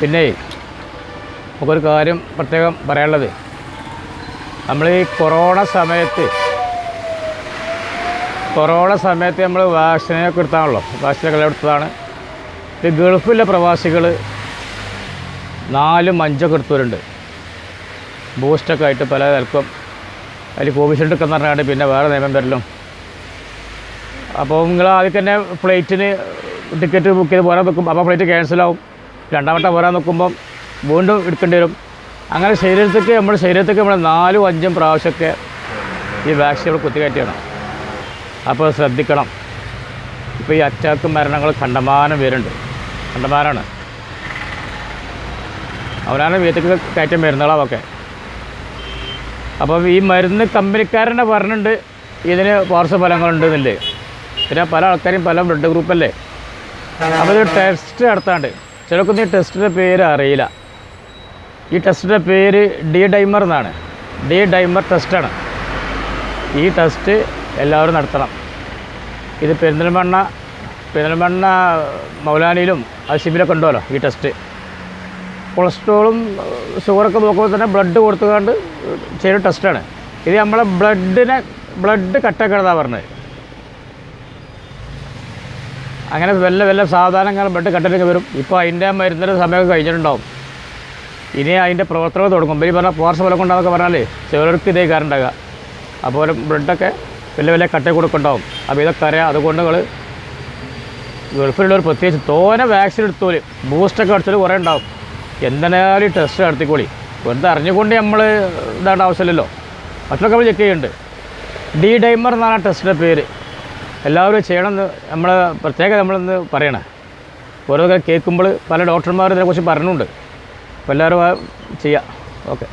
പിന്നെ നമുക്കൊരു കാര്യം പ്രത്യേകം പറയാനുള്ളത്. നമ്മൾ ഈ കൊറോണ സമയത്ത് കൊറോണ സമയത്ത് നമ്മൾ വാക്സിനൊക്കെ എടുത്താണല്ലോ. വാക്സിനൊക്കെ എടുത്തതാണ്. ഈ ഗൾഫിലെ പ്രവാസികൾ നാലും അഞ്ചൊക്കെ എടുത്തവരുണ്ട്. ബൂസ്റ്റൊക്കെ ആയിട്ട് പല നിലക്കും അതിൽ കോവിഷീൽഡ് ഒക്കെ പറഞ്ഞാണ് പിന്നെ വേറെ നിയമം വരലും. അപ്പോൾ നിങ്ങൾ ആദ്യം തന്നെ ഫ്ലൈറ്റിന് ടിക്കറ്റ് ബുക്ക് ചെയ്ത് പോരാൻ വെക്കും. അപ്പോൾ ഫ്ലൈറ്റ് ക്യാൻസലാവും. രണ്ടാമത്തെ പോരാൻ നോക്കുമ്പം വീണ്ടും എടുക്കേണ്ടി വരും. അങ്ങനെ ശരീരത്തേക്ക് നമ്മുടെ ശരീരത്തേക്ക് നമ്മൾ നാലും അഞ്ചും പ്രാവശ്യമൊക്കെ ഈ വാക്സിൻ കുത്തിക്കയറ്റണം അപ്പോൾ ശ്രദ്ധിക്കണം. ഇപ്പോൾ ഈ അറ്റാക്ക് മരണങ്ങൾ കണ്ടമാനം വരുന്നുണ്ട്. കണ്ടമാനാണ്. അവരാണ് വീട്ടിലേക്ക് കയറ്റം വരുന്നതാളൊക്കെ അപ്പം ഈ മരുന്ന് കമ്പനിക്കാരനെ പറഞ്ഞിട്ടുണ്ട്. ഇതിന് പാർശ്വഫലങ്ങളുണ്ട് എന്നില്ലേ പിന്നെ പല ആൾക്കാരും പല ബ്ലഡ് ഗ്രൂപ്പല്ലേ അപ്പോൾ ഇത് ടെസ്റ്റ് നടത്താണ്ട്. ചിലർക്കൊന്നും ഈ ടെസ്റ്റിന്റെ പേര് അറിയില്ല. ഈ ടെസ്റ്റിന്റെ പേര് ഡി ഡൈമർ എന്നാണ്. ഡി ഡൈമർ ടെസ്റ്റാണ് ഈ ടെസ്റ്റ് എല്ലാവരും നടത്തണം. ഇത് പെരിന്തൽമണ്ണ പെരിന്തൽമണ്ണ മൗലാനിയിലും അസിബിലൊക്കെ ഉണ്ടല്ലോ ഈ ടെസ്റ്റ് കൊളസ്ട്രോളും ഷുഗറൊക്കെ നോക്കുമ്പോൾ തന്നെ ബ്ലഡ് കൊടുത്തുകൊണ്ട് ചെയ്യുന്ന ടെസ്റ്റാണ് ഇത് നമ്മളെ ബ്ലഡിനെ ബ്ലഡ് കട്ടക്കരുതാ പറഞ്ഞത്. അങ്ങനെ വല്ല വല്ല സാധാനങ്ങൾ പെട്ട് കട്ടിലേക്ക് വരും. ഇപ്പോൾ അതിന്റെ മരുന്നിന്റെ സമയമൊക്കെ കഴിഞ്ഞിട്ടുണ്ടാവും. ഇനി അതിന്റെ പ്രവർത്തനം തുടങ്ങും. ഈ പറഞ്ഞാൽ പോർച്ച ഫലം കൊണ്ടാന്നൊക്കെ പറഞ്ഞാലേ ചിലർക്ക് ഇതേ കാരണം ഉണ്ടാകുക അപ്പോൾ ബ്ലഡൊക്കെ വലിയ വലിയ കട്ട കൊടുക്കുന്നുണ്ടാവും. അപ്പോൾ ഇതൊക്കെ അറിയാം. അതുകൊണ്ട് നിങ്ങൾ ഗൾഫിലുള്ളവർ പ്രത്യേകിച്ച് തോനെ വാക്സിൻ എടുത്തോൽ ബൂസ്റ്റൊക്കെ അടിച്ചാൽ കുറേ ഉണ്ടാവും. എന്തായാലും ടെസ്റ്റ് നടത്തിക്കോളി. വെറുതെ അറിഞ്ഞുകൊണ്ട് നമ്മൾ ഇതാണ്ട് ആവശ്യമില്ലല്ലോ. മറ്റൊക്കെ നമ്മൾ ചെക്ക് ചെയ്യുന്നുണ്ട്. ഡി ഡൈമർ എന്നാണ് ടെസ്റ്റിന്റെ പേര്. എല്ലാവരും ചെയ്യണമെന്ന് നമ്മൾ പ്രത്യേകം നമ്മളൊന്ന് പറയണേ. ഓരോ കേൾക്കുമ്പോൾ പല ഡോക്ടർമാർ ഇതിനെക്കുറിച്ച് പറഞ്ഞുണ്ട്. അപ്പോൾ എല്ലാവരും ആ ചെയ്യാം. ഓക്കെ.